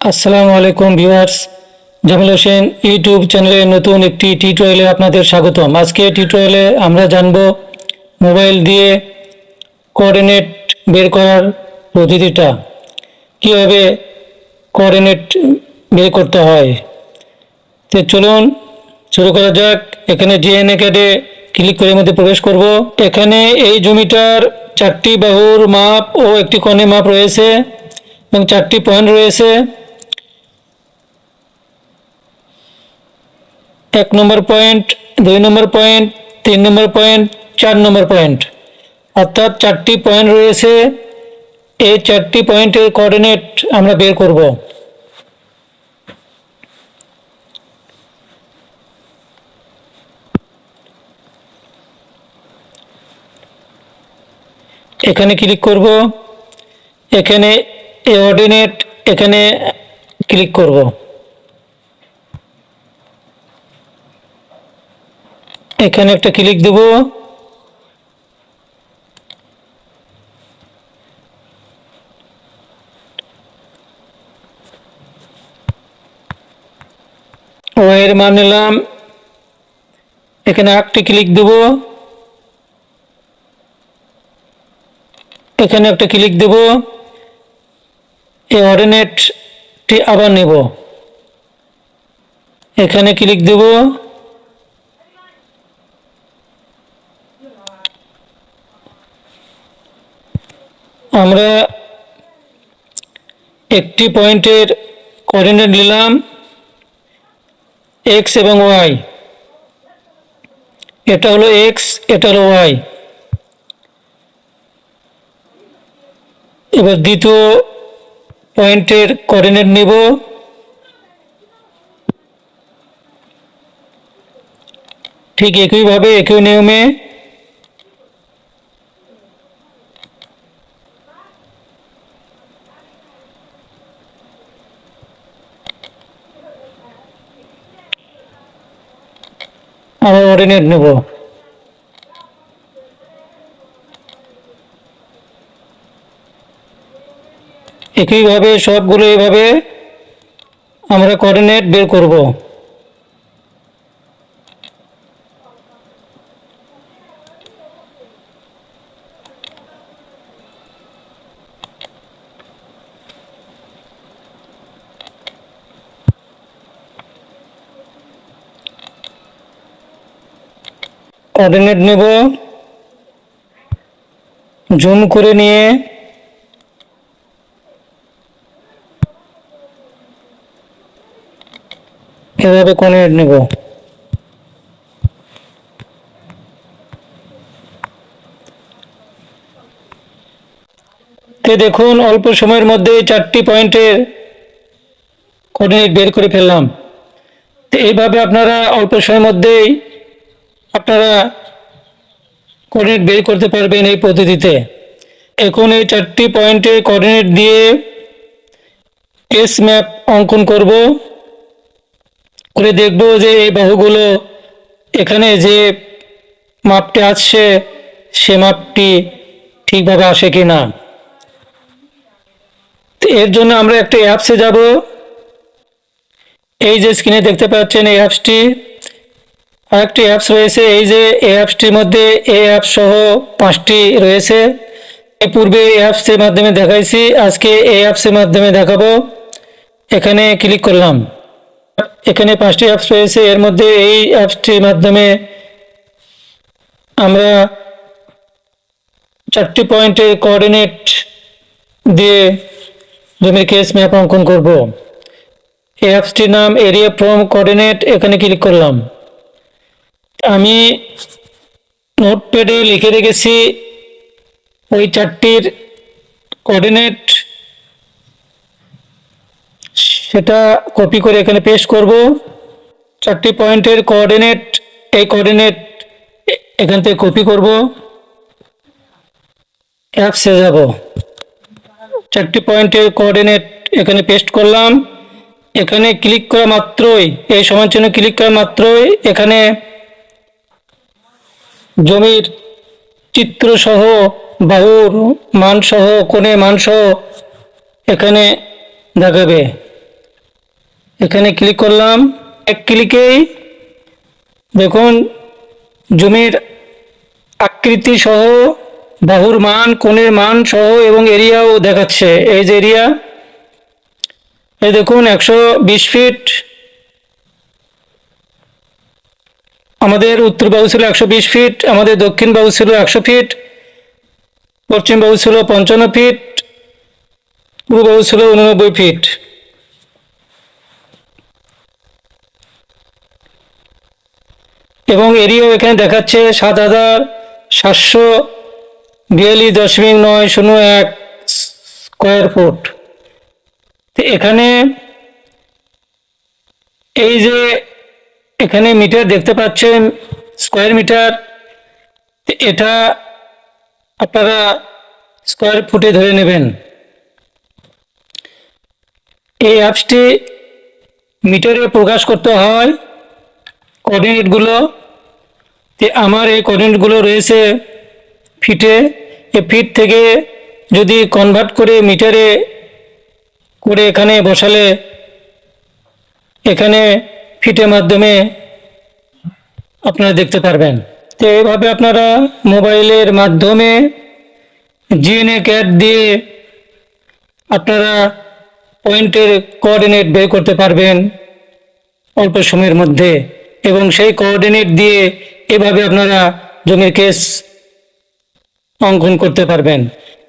আসসালামু আলাইকুম viewers, Jamil Hossain YouTube চ্যানেলে নতুন একটি টিউটোরিয়ালে আপনাদের স্বাগতম। আজকে টিউটোরিয়ালে আমরা জানব মোবাইল দিয়ে কোঅর্ডিনেট বের করার পদ্ধতিটা, কীভাবে কোঅর্ডিনেট বের করতে হয়। তো চলুন শুরু করা যাক। এখানে জিএনএ ক্যাডে ক্লিক করে মধ্যে প্রবেশ করব। এখানে এই জমিটার চারটি বাহুর মাপ ও একটি কোণে মাপ রয়েছে এবং চারটি পয়েন্ট রয়েছে। এক নম্বর পয়েন্ট, দুই নম্বর পয়েন্ট, তিন নম্বর পয়েন্ট, চার নম্বর পয়েন্ট। অর্থাৎ চারটি পয়েন্ট রয়েছে। এই চারটি পয়েন্টের কোঅর্ডিনেট আমরা বের করব। এখানে ক্লিক করব। এখানে এই অর্ডিনেট এখানে ক্লিক করব। এখানে একটা ক্লিক দেব? ও এর মান নিলাম, এখানে একটি ক্লিক দেব? এখানে একটা ক্লিক দেব? এই অর্ডিনেটটি আবার নেব। এখানে ক্লিক দেব? আমরা একটি পয়েন্টের কোঅর্ডিনেট নিলাম এক্স এবং ওয়াই এটা হলো এক্স এটা হলো ওয়াই এবার দ্বিতীয় পয়েন্টের কোঅর্ডিনেট নেব। ঠিক একইভাবে, একই নিয়মে আমরা অর্ডিনেট নেব। একইভাবে সবগুলো এভাবে আমরা কোঅর্ডিনেট বের করব। কোঅর্ডিনেট নেব। জুম করে নিয়ে। এভাবে কোঅর্ডিনেট নেব। তো দেখুন, অল্প সময়ের মধ্যে চারটি পয়েন্টের কোঅর্ডিনেট বের করে ফেললাম। তো এইভাবে আপনারা অল্প সময়ের মধ্যেই আপনারা কোঅর্ডিনেট বের করতে পারবেন এই পদ্ধতিতে। এখন এই চারটি পয়েন্টে কোঅর্ডিনেট দিয়ে এস ম্যাপ অঙ্কন করব। করে দেখব যে এই বাহুগুলো এখানে যে মাপটি আসছে সে মাপটি ঠিকভাবে আসে কি না এর জন্য আমরা একটা অ্যাপসে যাব। এই যে স্ক্রিনে দেখতে পাচ্ছেন এই অ্যাপসটি আরেকটি অ্যাপস রয়েছে, এই যে এই অ্যাপসটির মধ্যে এই অ্যাপ সহ পাঁচটি রয়েছে। পূর্বে এই অ্যাপসের মাধ্যমে দেখাইছি, আজকে এই অ্যাপসের মাধ্যমে দেখাবো। এখানে ক্লিক করলাম। এখানে পাঁচটি অ্যাপস রয়েছে, এর মধ্যে এই অ্যাপসটির মাধ্যমে আমরা চারটি পয়েন্টের কোঅর্ডিনেট দিয়ে জমির কেস ম্যাপ অঙ্কন করব। এই অ্যাপসটির নাম এরিয়া ফ্রম কোঅর্ডিনেট এখানে ক্লিক করলাম। আমি নোটপ্যাডে লিখে রেখেছি। ওই চারটির কোঅর্ডিনেট সেটা কপি করে এখানে পেস্ট করব। চারটি পয়েন্টের কোঅর্ডিনেট এই কোঅর্ডিনেট এখান থেকে কপি করব। অ্যাপসে যাব। চারটি পয়েন্টের কোঅর্ডিনেট এখানে পেস্ট করলাম। এখানে ক্লিক করা মাত্রই, এই সমান চিহ্ন ক্লিক করা মাত্রই এখানে জমির চিত্রসহ বাহুর মানসহ কোণে মানসহ এখানে দেখাবে। এখানে ক্লিক করলাম। এক ক্লিকেই দেখুন জমির আকৃতি সহ বাহুর মান, কোণের মান সহ এবং এরিয়াও দেখাচ্ছে। এই যে এরিয়া, এই দেখুন একশো বিশ ফিট আমাদের উত্তর বাহু ছিল একশো বিশ ফিট, আমাদের দক্ষিণ বাহু ছিল একশো ফিট, পশ্চিম বাহু ছিল পঞ্চান্ন ফিট, পূর্ব বাহু ছিল উননব্বই ফিট। এবং এরিয়াও এখানে দেখাচ্ছে সাত হাজার সাতশো বিয়াল্লিশ দশমিক নয় শূন্য এক স্কোয়ার ফুট। তো এখানে এই যে এখানে মিটার দেখতে পাচ্ছেন, স্কোয়ার মিটার। এটা আপনারা স্কোয়ার ফুটে ধরে নেবেন। এই অ্যাপসটি মিটারে প্রকাশ করতে হয় কোঅর্ডিনেটগুলো। আমার এই কোঅর্ডিনেটগুলো রয়েছে ফিটে। এই ফিট থেকে যদি কনভার্ট করে মিটারে করে এখানে বসালে, এখানে ফিটের মাধ্যমে আপনারা দেখতে পারবেন। তো এইভাবে আপনারা মোবাইলের মাধ্যমে জিএনএ ক্যাট দিয়ে আপনারা পয়েন্টের কোঅর্ডিনেট বের করতে পারবেন অল্প সময়ের মধ্যে এবং সেই কোঅর্ডিনেট দিয়ে এভাবে আপনারা জমির কেস অঙ্কন করতে পারবেন।